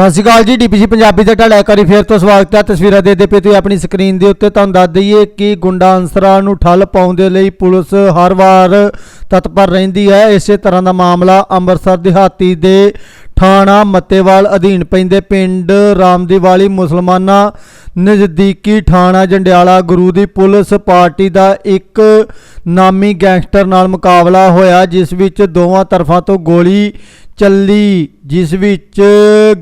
ਸਤਿ ਸ਼੍ਰੀ ਅਕਾਲ ਜੀ ਡੀਪੀਸੀ ਪੰਜਾਬੀ ਦੇ ਤੁਹਾਡਾ ਇੱਕ ਵਾਰੀ ਫੇਰ ਤੋਂ ਸਵਾਗਤ ਹੈ। ਤਸਵੀਰਾਂ ਦੇ ਦੇ ਪਏ ਤੁਸੀਂ ਆਪਣੀ ਸਕਰੀਨ ਦੇ ਉੱਤੇ। ਤੁਹਾਨੂੰ ਦੱਸ ਦਈਏ ਕਿ ਗੁੰਡਾ ਅੰਸਰਾਂ ਨੂੰ ਠੱਲ ਪਾਉਣ ਦੇ ਲਈ ਪੁਲਿਸ ਹਰ ਵਾਰ ਤਤਪਰ ਰਹਿੰਦੀ ਹੈ। ਇਸੇ ਤਰ੍ਹਾਂ ਦਾ ਮਾਮਲਾ ਅੰਮ੍ਰਿਤਸਰ ਦਿਹਾਤੀ ਦੇ ਥਾਣਾ ਮੱਤੇਵਾਲ ਅਧੀਨ ਪੈਂਦੇ ਪਿੰਡ ਰਾਮਦੀਵਾਲੀ ਮੁਸਲਮਾਨਾਂ ਨਜ਼ਦੀਕੀ ਥਾਣਾ ਜੰਡਿਆਲਾ ਗੁਰੂ ਦੀ ਪੁਲਿਸ ਪਾਰਟੀ ਦਾ ਇੱਕ ਨਾਮੀ ਗੈਂਗਸਟਰ ਨਾਲ ਮੁਕਾਬਲਾ ਹੋਇਆ, ਜਿਸ ਵਿੱਚ ਦੋਵਾਂ ਤਰਫਾਂ ਤੋਂ ਗੋਲੀ ਚੱਲੀ, ਜਿਸ ਵਿੱਚ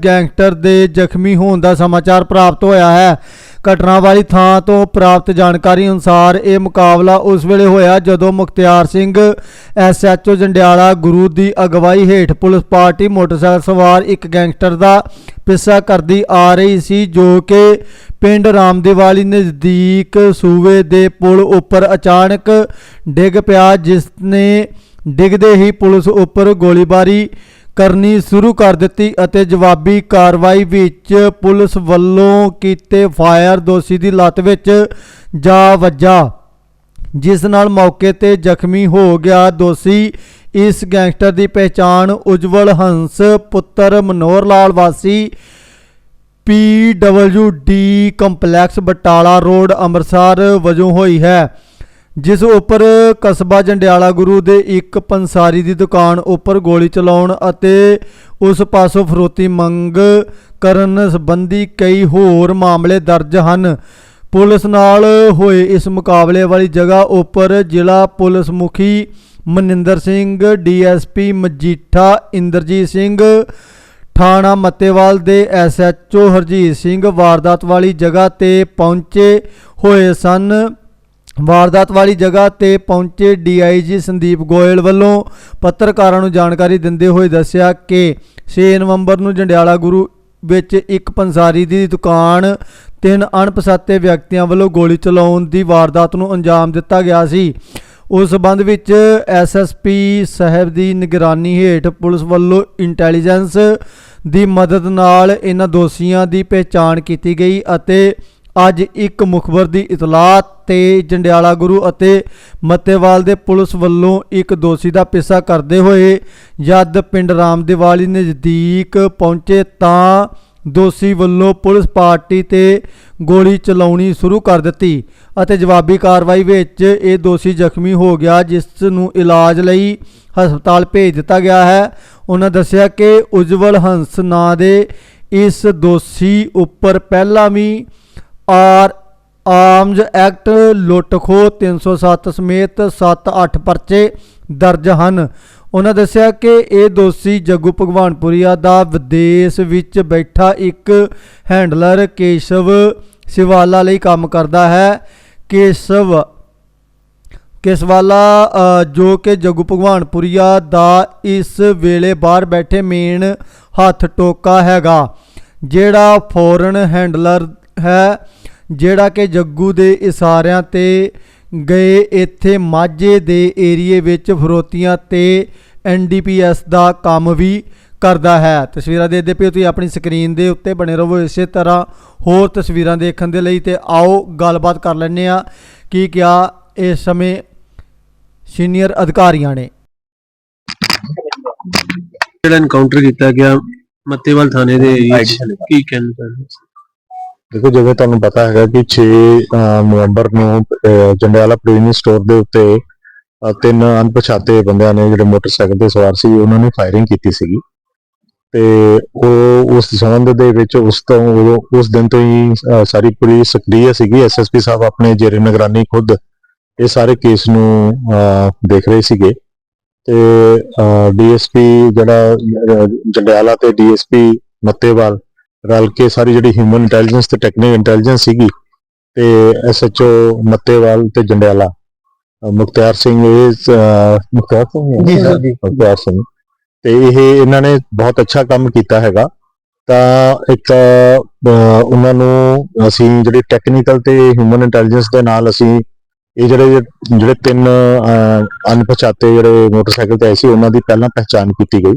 ਗੈਂਗਸਟਰ ਦੇ ਜ਼ਖਮੀ ਹੋਣ ਦਾ ਸਮਾਚਾਰ ਪ੍ਰਾਪਤ ਹੋਇਆ ਹੈ। ਘਟਨਾ ਵਾਲੀ ਥਾਂ ਤੋਂ ਪ੍ਰਾਪਤ ਜਾਣਕਾਰੀ ਅਨੁਸਾਰ ਇਹ ਮੁਕਾਬਲਾ ਉਸ ਵੇਲੇ ਹੋਇਆ ਜਦੋਂ ਮੁਖਤਿਆਰ ਸਿੰਘ ਐਸਐਚਓ ਜੰਡਿਆਲਾ, ਗੁਰੂ ਦੀ ਅਗਵਾਈ ਹੇਠ ਪੁਲਿਸ ਪਾਰਟੀ ਮੋਟਰਸਾਈਕਲ ਸਵਾਰ ਇੱਕ ਗੈਂਗਸਟਰ ਦਾ ਪਿੱਛਾ ਕਰਦੀ ਆ ਰਹੀ ਸੀ, ਜੋ ਕਿ ਪਿੰਡ ਰਾਮਦੇਵਾਲੀ ਨਜ਼ਦੀਕ ਸੂਵੇ ਦੇ ਪੁਲ ਉੱਪਰ ਅਚਾਨਕ ਡਿੱਗ ਪਿਆ ਜਿਸ ਨੇ ਡਿੱਗਦੇ ਹੀ ਪੁਲਿਸ ਉੱਪਰ ਗੋਲੀਬਾਰੀ ਕਰਨੀ ਸ਼ੁਰੂ ਕਰ ਦਿੱਤੀ ਅਤੇ ਜਵਾਬੀ ਕਾਰਵਾਈ ਵਿੱਚ ਪੁਲਿਸ ਵੱਲੋਂ ਕੀਤੇ ਫਾਇਰ ਦੋਸ਼ੀ ਦੀ ਲੱਤ ਵਿੱਚ ਜਾ ਵੱਜਾ, ਜਿਸ ਨਾਲ ਮੌਕੇ ਤੇ ਜ਼ਖਮੀ ਹੋ ਗਿਆ ਦੋਸ਼ੀ। ਇਸ ਗੈਂਗਸਟਰ ਦੀ ਪਹਿਚਾਣ ਉਜਵਲ ਹੰਸ ਪੁੱਤਰ ਮਨੋਹਰ ਲਾਲ ਵਾਸੀ D complex Batala road, Amritsar ਵਜੋਂ ਹੋਈ ਹੈ। ਜਿਸ ਉੱਪਰ ਕਸਬਾ ਜੰਡਿਆਲਾ ਗੁਰੂ ਦੇ ਇੱਕ ਪੰਸਾਰੀ ਦੀ ਦੁਕਾਨ ਉੱਪਰ ਗੋਲੀ ਚਲਾਉਣ ਅਤੇ ਉਸ ਪਾਸੋਂ ਫਰੋਤੀ ਮੰਗ ਕਰਨ ਸੰਬੰਧੀ ਕਈ ਹੋਰ ਮਾਮਲੇ ਦਰਜ ਹਨ। ਪੁਲਿਸ ਨਾਲ ਹੋਏ ਇਸ ਮੁਕਾਬਲੇ ਵਾਲੀ ਜਗ੍ਹਾ ਉੱਪਰ ਜ਼ਿਲ੍ਹਾ ਪੁਲਿਸ ਮੁਖੀ ਮਨਿੰਦਰ ਸਿੰਘ, ਡੀਐਸਪੀ ਮਜੀਠਾ ਇੰਦਰਜੀਤ ਸਿੰਘ, ਥਾਣਾ ਮੱਤੇਵਾਲ ਦੇ ਐਸਐਚਓ ਹਰਜੀਤ ਸਿੰਘ ਵਾਰਦਾਤ ਵਾਲੀ ਜਗ੍ਹਾ ਤੇ ਪਹੁੰਚੇ ਹੋਏ ਸਨ। ਵਾਰਦਾਤ ਵਾਲੀ ਜਗ੍ਹਾ ਤੇ ਪਹੁੰਚੇ ਡੀਆਈਜੀ ਸੰਦੀਪ ਗੋਇਲ ਵੱਲੋਂ ਪੱਤਰਕਾਰਾਂ ਨੂੰ ਜਾਣਕਾਰੀ ਦਿੰਦੇ ਹੋਏ ਦੱਸਿਆ ਕਿ 6 ਨਵੰਬਰ ਨੂੰ ਜੰਡਿਆਲਾ ਗੁਰੂ ਵਿੱਚ ਇੱਕ ਪੰਸਾਰੀ ਦੀ ਦੁਕਾਨ, ਤਿੰਨ ਅਣਪਛਾਤੇ ਵਿਅਕਤੀਆਂ ਵੱਲੋਂ ਗੋਲੀ ਚਲਾਉਣ ਦੀ ਵਾਰਦਾਤ ਨੂੰ ਅੰਜਾਮ ਦਿੱਤਾ ਗਿਆ ਸੀ। ਉਸ ਸਬੰਧ ਵਿੱਚ ਐਸਐਸਪੀ ਸਾਹਿਬ ਦੀ ਨਿਗਰਾਨੀ ਹੇਠ ਪੁਲਿਸ ਵੱਲੋਂ ਇੰਟੈਲੀਜੈਂਸ ਦੀ ਮਦਦ ਨਾਲ ਇਹਨਾਂ ਦੋਸ਼ੀਆਂ ਦੀ ਪਹਿਚਾਣ ਕੀਤੀ ਗਈ ਅਤੇ ਅੱਜ ਇੱਕ ਮੁਖਬਰ ਦੀ ਇਤਲਾਹ ਤੇ ਜੰਡਿਆਲਾ ਗੁਰੂ ਅਤੇ ਮੱਤੇਵਾਲ ਦੇ ਪੁਲਿਸ ਵੱਲੋਂ ਇੱਕ ਦੋਸ਼ੀ ਦਾ ਪਿੱਛਾ ਕਰਦੇ ਹੋਏ ਜਦ ਪਿੰਡ ਰਾਮਦੇਵਾਲੀ ਨਜ਼ਦੀਕ ਪਹੁੰਚੇ ਤਾਂ ਦੋਸ਼ੀ ਵੱਲੋਂ ਪੁਲਿਸ ਪਾਰਟੀ ਤੇ ਗੋਲੀ ਚਲਾਉਣੀ ਸ਼ੁਰੂ ਕਰ ਦਿੱਤੀ ਅਤੇ ਜਵਾਬੀ ਕਾਰਵਾਈ ਵਿੱਚ ਇਹ ਦੋਸ਼ੀ ਜ਼ਖਮੀ ਹੋ ਗਿਆ, ਜਿਸ ਨੂੰ ਇਲਾਜ ਲਈ ਹਸਪਤਾਲ ਭੇਜ ਦਿੱਤਾ ਗਿਆ ਹੈ। ਉਹਨਾਂ ਦੱਸਿਆ ਕਿ ਉਜਵਲ ਹੰਸ ਨਾਂ ਦੇ ਇਸ ਦੋਸ਼ੀ ਉੱਪਰ ਪਹਿਲਾਂ ਵੀ ਆਰ ਆਰਮਜ਼ ਐਕਟ ਲੁੱਟਖੋ 307 ਸਮੇਤ 7-8 ਪਰਚੇ ਦਰਜ ਹਨ। ਉਹਨਾਂ ਦੱਸਿਆ ਕਿ ਇਹ ਦੋਸ਼ੀ ਜੱਗੂ ਭਗਵਾਨਪੁਰੀਆ ਦਾ ਵਿਦੇਸ਼ ਵਿੱਚ ਬੈਠਾ ਇੱਕ ਹੈਂਡਲਰ ਕੇਸ਼ਵ ਸਿਵਾਲਾ ਲਈ ਕੰਮ ਕਰਦਾ ਹੈ। ਕੇਸ਼ਵ, ਕੇਸਵਾਲਾ ਜੋ ਕਿ ਜੱਗੂ ਭਗਵਾਨਪੁਰੀਆ ਦਾ ਇਸ ਵੇਲੇ ਬਾਹਰ ਬੈਠੇ ਮੇਨ ਹੱਥ ਟੋਕਾ ਹੈਗਾ, ਜਿਹੜਾ ਫੋਰਨ ਹੈਂਡਲਰ ਹੈ। ਜਿਹੜਾ ਕਿ ਜੱਗੂ ਦੇ ਇਸ਼ਾਰਿਆਂ ਤੇ ਗਏ ਇੱਥੇ ਮਾਝੇ ਦੇ ਏਰੀਏ ਵਿੱਚ ਫਰੋਤੀਆਂ ਤੇ ਐਨਡੀਪੀਐਸ ਦਾ ਕੰਮ ਵੀ ਕਰਦਾ ਹੈ। ਤਸਵੀਰਾਂ ਦੇਖਦੇ ਪਿਓ ਤੁਸੀਂ ਆਪਣੀ ਸਕਰੀਨ ਦੇ ਉੱਤੇ ਬਣੇ ਰਹੋ ਇਸੇ ਤਰ੍ਹਾਂ ਹੋਰ ਤਸਵੀਰਾਂ ਦੇਖਣ ਦੇ ਲਈ ਤੇ ਆਓ ਗੱਲਬਾਤ ਕਰ ਲੈਂਦੇ ਆ ਕੀ ਕਿਹਾ ਇਸ ਸਮੇਂ ਸੀਨੀਅਰ ਅਧਿਕਾਰੀਆਂ ਨੇ। ਜਿਹੜਾ ਐਨਕਾਊਂਟਰ ਕੀਤਾ ਗਿਆ ਮੱਤੇਵਾਲ ਥਾਣੇ ਦੇ ਏਰੀਆ ਕੀ ਕਹਿੰਦੇ ਦੇਖੋ, ਜਿਵੇਂ ਤੁਹਾਨੂੰ ਪਤਾ ਹੈਗਾ ਕਿ 6 ਨਵੰਬਰ ਨੂੰ ਜੰਡਿਆਲਾ ਪ੍ਰੋਵੀਨਿੰਗ ਸਟੋਰ ਦੇ ਉੱਤੇ ਤਿੰਨ ਅਣਪਛਾਤੇ ਬੰਦਿਆਂ ਨੇ ਜਿਹੜੇ ਮੋਟਰਸਾਈਕਲ ਤੇ ਸਵਾਰ ਸੀ, ਉਹਨਾਂ ਨੇ ਫਾਇਰਿੰਗ ਕੀਤੀ ਸੀਗੀ। ਤੇ ਉਹ ਉਸ ਸੰਬੰਧ ਦੇ ਵਿੱਚ ਉਸ ਤੋਂ ਉਦੋਂ- ਉਸ ਦਿਨ ਤੋਂ ਹੀ ਸਾਰੀ ਪੁਲਿਸ ਸਕਰੀਏ ਸੀਗੀ। ਐਸਐਸਪੀ ਸਾਹਿਬ ਆਪਣੇ ਜੇਰੇ ਨਿਗਰਾਨੀ ਖੁਦ ਇਹ ਸਾਰੇ ਕੇਸ ਨੂੰ ਦੇਖ ਰਹੇ ਸੀਗੇ। ਤੇ ਡੀਐਸਪੀ ਜਿਹੜਾ ਜੰਡਿਆਲਾ ਤੇ ਡੀਐਸਪੀ ਮੱਤੇਵਾਲ ਰਲ ਕੇ ਸਾਰੀ ਜਿਹੜੀ ਹਿਊਮਨ ਇੰਟੈਲੀਜੈਂਸ ਤੇ ਟੈਕਨੀਕਲ ਇੰਟੈਲੀਜੈਂਸ ਸੀਗੀ ਤੇ ਐਸਐਚਓ ਮੱਤੇਵਾਲ ਤੇ ਜੰਡਿਆਲਾ। ਮੁਖਤਿਆਰ ਸਿੰਘ ਅਹ, ਮੁਖਤਿਆਰ ਸਿੰਘ ਜੀ ਸਰ, ਜੀ। ਮੁਖਤਿਆਰ ਸਿੰਘ। ਤੇ ਇਹ ਇਹਨਾਂ ਨੇ ਬਹੁਤ ਅੱਛਾ ਕੰਮ ਕੀਤਾ ਹੈਗਾ। ਤਾਂ ਇੱਕ ਉਹਨਾਂ ਨੂੰ ਅਸੀਂ ਜਿਹੜੀ ਟੈਕਨੀਕਲ ਤੇ ਹਿਊਮਨ ਇੰਟੈਲੀਜੈਂਸ ਦੇ ਨਾਲ ਅਸੀਂ ਇਹ ਜਿਹੜੇ ਜਿਹੜੇ ਤਿੰਨ ਅਣਪਛਾਤੇ ਜਿਹੜੇ ਮੋਟਰਸਾਈਕਲ ਤੇ ਆਏ ਸੀ ਉਹਨਾਂ ਦੀ ਪਹਿਲਾਂ ਪਹਿਚਾਣ ਕੀਤੀ ਗਈ।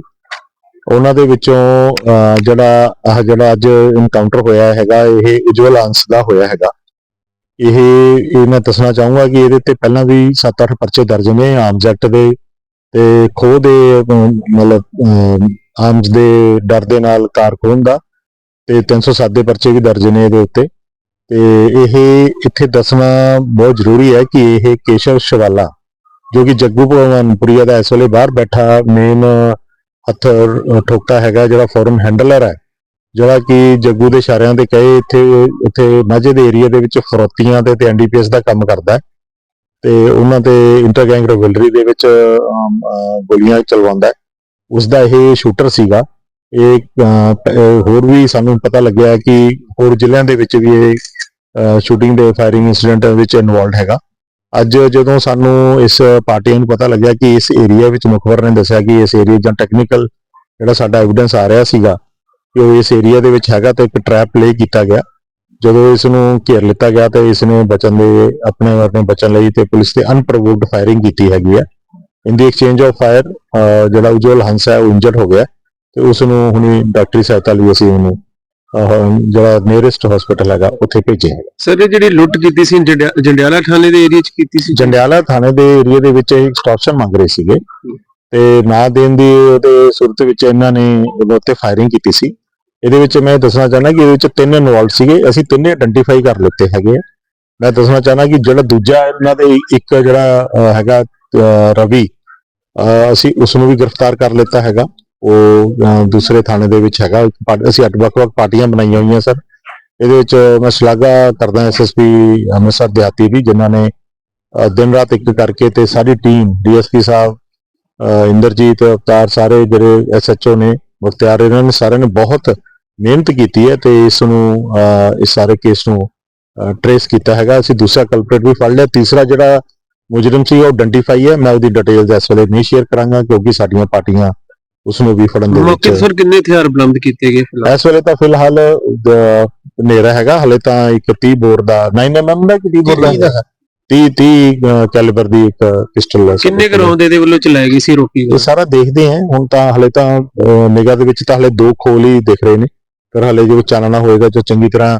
ਉਹਨਾਂ ਦੇ ਵਿੱਚੋਂ ਜਿਹੜਾ ਆਹ ਜਿਹੜਾ ਅੱਜ ਇਨਕਾਊਂਟਰ ਹੋਇਆ ਹੈਗਾ, ਇਹ ਉਜਵਲ ਅੰਸ਼ ਦਾ ਹੋਇਆ ਹੈਗਾ। ਇਹ ਇਹ ਮੈਂ ਦੱਸਣਾ ਚਾਹੂੰਗਾ ਕਿ ਇਹਦੇ ਤੇ ਪਹਿਲਾਂ ਵੀ 7-8 ਪਰਚੇ ਦਰਜ ਨੇ ਆਮ ਜੈਕਟ ਦੇ ਤੇ ਖੋਹ ਦੇ ਮਤਲਬ ਆਮਜ਼ ਦੇ ਡਰ ਦੇ ਨਾਲ ਕਾਰ ਖੋਹਣ ਦਾ ਤੇ 307 ਦੇ ਪਰਚੇ ਵੀ ਦਰਜ ਨੇ ਇਹਦੇ ਉੱਤੇ। ਤੇ ਇਹ ਇੱਥੇ ਦੱਸਣਾ ਬਹੁਤ ਜ਼ਰੂਰੀ ਹੈ ਕਿ ਇਹ ਕੇਸ਼ਵ ਸ਼ਵਾਲਾ, ਜੋ ਕਿ ਜੱਗੂ ਭਗਵਾਨਪੁਰੀਆ ਦਾ ਇਸ ਵੇਲੇ ਬਾਹਰ ਬੈਠਾ ਮੇਨ ਹੱਥ ਠੋਕਤਾ ਹੈਗਾ, ਜਿਹੜਾ ਫੋਰਮ ਹੈਂਡਲਰ ਹੈ, ਜਿਹੜਾ ਕਿ ਜੱਗੂ ਦੇ ਇਸ਼ਾਰਿਆਂ ਤੇ ਕਹੇ ਇੱਥੇ, ਉੱਥੇ ਮਾਝੇ ਦੇ ਏਰੀਆ ਦੇ ਵਿੱਚ ਫਰੋਤੀਆਂ ਤੇ ਤੇ ਐਨਡੀਪੀਐਸ ਦਾ ਕੰਮ ਕਰਦਾ ਹੈ ਤੇ ਉਹਨਾਂ ਤੇ ਇੰਟਰ ਗੈਂਗ ਰਿਵਲਰੀ ਦੇ ਵਿੱਚ ਗੋਲੀਆਂ ਚਲਵਾਉਂਦਾ ਹੈ। ਉਸ ਦਾ ਇਹ ਸ਼ੂਟਰ ਸੀਗਾ। ਇਹ ਹੋਰ ਵੀ ਸਾਨੂੰ ਪਤਾ ਲੱਗਿਆ ਕਿ ਹੋਰ ਜ਼ਿਲ੍ਹਿਆਂ ਦੇ ਵਿੱਚ ਵੀ ਇਹ ਸ਼ੂਟਿੰਗ ਦੇ ਫਾਇਰਿੰਗ ਇਨਸੀਡੈਂਟ ਵਿੱਚ ਇਨਵੋਲਡ ਹੈਗਾ। ਅੱਜ ਜਦੋਂ ਸਾਨੂੰ ਇਸ ਪਾਰਟੀ ਨੂੰ ਪਤਾ ਲੱਗਿਆ ਕਿ ਇਸ ਏਰੀਆ ਵਿੱਚ ਮੁਖਬਰ ਨੇ ਦੱਸਿਆ ਕਿ ਇਸ ਏਰੀਆ ਜਾਂ ਟੈਕਨੀਕਲ ਜਿਹੜਾ ਸਾਡਾ ਐਵੀਡੈਂਸ ਆ ਰਿਹਾ ਸੀਗਾ ਕਿ ਉਹ ਇਸ ਏਰੀਆ ਦੇ ਵਿੱਚ ਹੈਗਾ ਤੇ ਇੱਕ ਟ੍ਰੈਪ ਪਲੇ ਕੀਤਾ ਗਿਆ। ਜਦੋਂ ਇਸ ਨੂੰ ਘੇਰ ਲਿੱਤਾ ਗਿਆ ਤੇ ਇਸ ਨੇ ਬਚਣ ਦੇ, ਆਪਣੇ ਆਪਣੇ ਬਚਣ ਲਈ ਤੇ ਪੁਲਿਸ ਤੇ ਅਨਪ੍ਰੋਵੋਕਡ ਫਾਇਰਿੰਗ ਕੀਤੀ ਹੈਗੀ ਹੈ in the exchange of fire ਜਿਹੜਾ ਉਜਵਲ ਹੰਸ ਹੈ, ਉਹ ਇੰਜਰਡ ਹੋ ਗਿਆ ਤੇ ਉਸ ਨੂੰ ਹੁਣੀ ਡਾਕਟਰੀ ਸਹਾਇਤਾ ਲਈ ਅਸੀਂ ਉਹਨੂੰ ਜਿਹੜਾ ਨੀਅਰੈਸਟ ਹਸਪੀਟਲ ਹੈਗਾ ਉੱਥੇ ਭੇਜਿਆ ਹੈ ਸਰ ਇਹ ਜਿਹੜੀ ਲੁੱਟ ਕੀਤੀ ਸੀ ਜੰਡਿਆ- ਜੰਡਿਆਲਾ ਥਾਣੇ ਦੇ ਏਰੀਆ 'ਚ ਕੀਤੀ ਸੀ? ਜੰਡਿਆਲਾ ਥਾਣੇ ਦੇ ਏਰੀਆ ਦੇ ਵਿੱਚ ਇਹ ਐਕਸਟੋਰਸ਼ਨ ਮੰਗ ਰਹੇ ਸੀਗੇ। ਤੇ ਨਾ ਦੇਣ ਦੀ ਉਹਦੇ ਸੂਰਤ ਵਿੱਚ ਇਹਨਾਂ ਨੇ ਉਹਦੇ ਉੱਤੇ ਫਾਇਰਿੰਗ ਕੀਤੀ ਸੀ। ਇਹਦੇ ਵਿੱਚ ਮੈਂ ਦੱਸਣਾ ਚਾਹੁੰਦਾ ਕਿ ਇਹਦੇ ਵਿੱਚ ਤਿੰਨ ਇਨਵੋਲਡ ਸੀਗੇ। ਅਸੀਂ ਤਿੰਨੇ ਆਇਡੈਂਟੀਫਾਈ ਕਰ ਲਿੱਤੇ ਹੈਗੇ ਆ। ਮੈਂ ਦੱਸਣਾ ਚਾਹੁੰਦਾ ਕਿ ਜਿਹੜਾ ਦੂਜਾ ਇਹਨਾਂ ਦੇ ਇੱਕ ਜਿਹੜਾ ਹੈਗਾ ਰਵੀ ਅਸੀਂ ਉਸ ਨੂੰ ਵੀ ਗ੍ਰਿਫਤਾਰ ਕਰ ਲਿੱਤਾ ਹੈਗਾ। ਉਹ ਦੂਸਰੇ ਥਾਣੇ ਦੇ ਵਿੱਚ ਹੈਗਾ। ਅਸੀਂ ਅੱਡ ਵੱਖ-ਵੱਖ ਪਾਰਟੀਆਂ ਬਣਾਈਆਂ ਹੋਈਆਂ, ਸਰ। ਇਹਦੇ ਵਿੱਚ ਮੈਂ ਸ਼ਲਾਘਾ ਕਰਦਾ ਐਸਐਸਪੀ ਅੰਮ੍ਰਿਤਸਰ ਦਿਹਾਤੀ ਦੀ, ਜਿਨ੍ਹਾਂ ਨੇ ਦਿਨ ਰਾਤ ਇੱਕ ਕਰਕੇ ਤੇ ਸਾਡੀ ਟੀਮ ਡੀਐਸਪੀ ਸਾਹਿਬ ਇੰਦਰਜੀਤ, ਅਵਤਾਰ ਸਾਰੇ ਜਿਹੜੇ ਐਸਐਚਓ ਨੇ ਮੁਖਤਿਆਰ ਇਹਨਾਂ ਨੇ ਸਾਰਿਆਂ ਨੇ ਬਹੁਤ ਮਿਹਨਤ ਕੀਤੀ ਹੈ ਤੇ ਇਸ ਨੂੰ ਇਸ ਸਾਰੇ ਕੇਸ ਨੂੰ ਟਰੇਸ ਕੀਤਾ ਹੈਗਾ। ਅਸੀਂ ਦੂਸਰਾ ਕਲਪਰੇਟ ਵੀ ਫੜ ਲਿਆ। ਤੀਸਰਾ ਜਿਹੜਾ ਮੁਜਰਮ ਸੀ, ਉਹ ਆਇਡੈਂਟੀਫਾਈ ਹੈ। ਮੈਂ ਉਹਦੀ ਡਿਟੇਲਸ ਇਸ ਵੇਲੇ ਨਹੀਂ ਸ਼ੇਅਰ ਕਰਾਂਗਾ, ਕਿਉਂਕਿ ਸਾਡੀਆਂ ਪਾਰਟੀਆਂ ਉਸ ਨੂੰ ਵੀ ਫੜਨ ਦੇ ਮੌਕੇ ਵਿੱਚ। ਸਰ ਕਿੰਨੇ ਹਥਿਆਰ ਬਰਾਮਦ ਕੀਤੇ ਗਏ ਫਿਲਹਾਲ? ਇਸ ਵੇਲੇ ਤਾਂ ਫਿਲਹਾਲ ਹਨੇਰਾ ਹੈਗਾ। ਹਲੇ ਤਾਂ ਇੱਕ 30 ਬੋਰ ਦਾ 9mm ਦਾ ਕਿ 30 ਬੋਰ ਦਾ? 30 30 ਕੈਲੀਬਰ ਦੀ ਇੱਕ ਪਿਸਟਲ ਹੈ। ਕਿੰਨੇ ਗਰਾਉਂਡ ਇਹਦੇ ਵੱਲੋਂ ਚਲਾਈ ਗਈ ਸੀ ਰੋਕੀ ਇਹ ਸਾਰਾ ਦੇਖਦੇ ਹਾਂ। ਹੁਣ ਤਾਂ ਹਲੇ ਤਾਂ ਨਿਗਾਹ ਦੇ ਵਿੱਚ ਤਾਂ ਹਲੇ ਦੋ ਖੋਲ ਹੀ ਦਿਖ ਰਹੇ ਨੇ। ਪਰ ਹਲੇ ਜੋ ਚਾਨਣਾ ਹੋਏਗਾ ਜੋ ਚੰਗੀ ਤਰ੍ਹਾਂ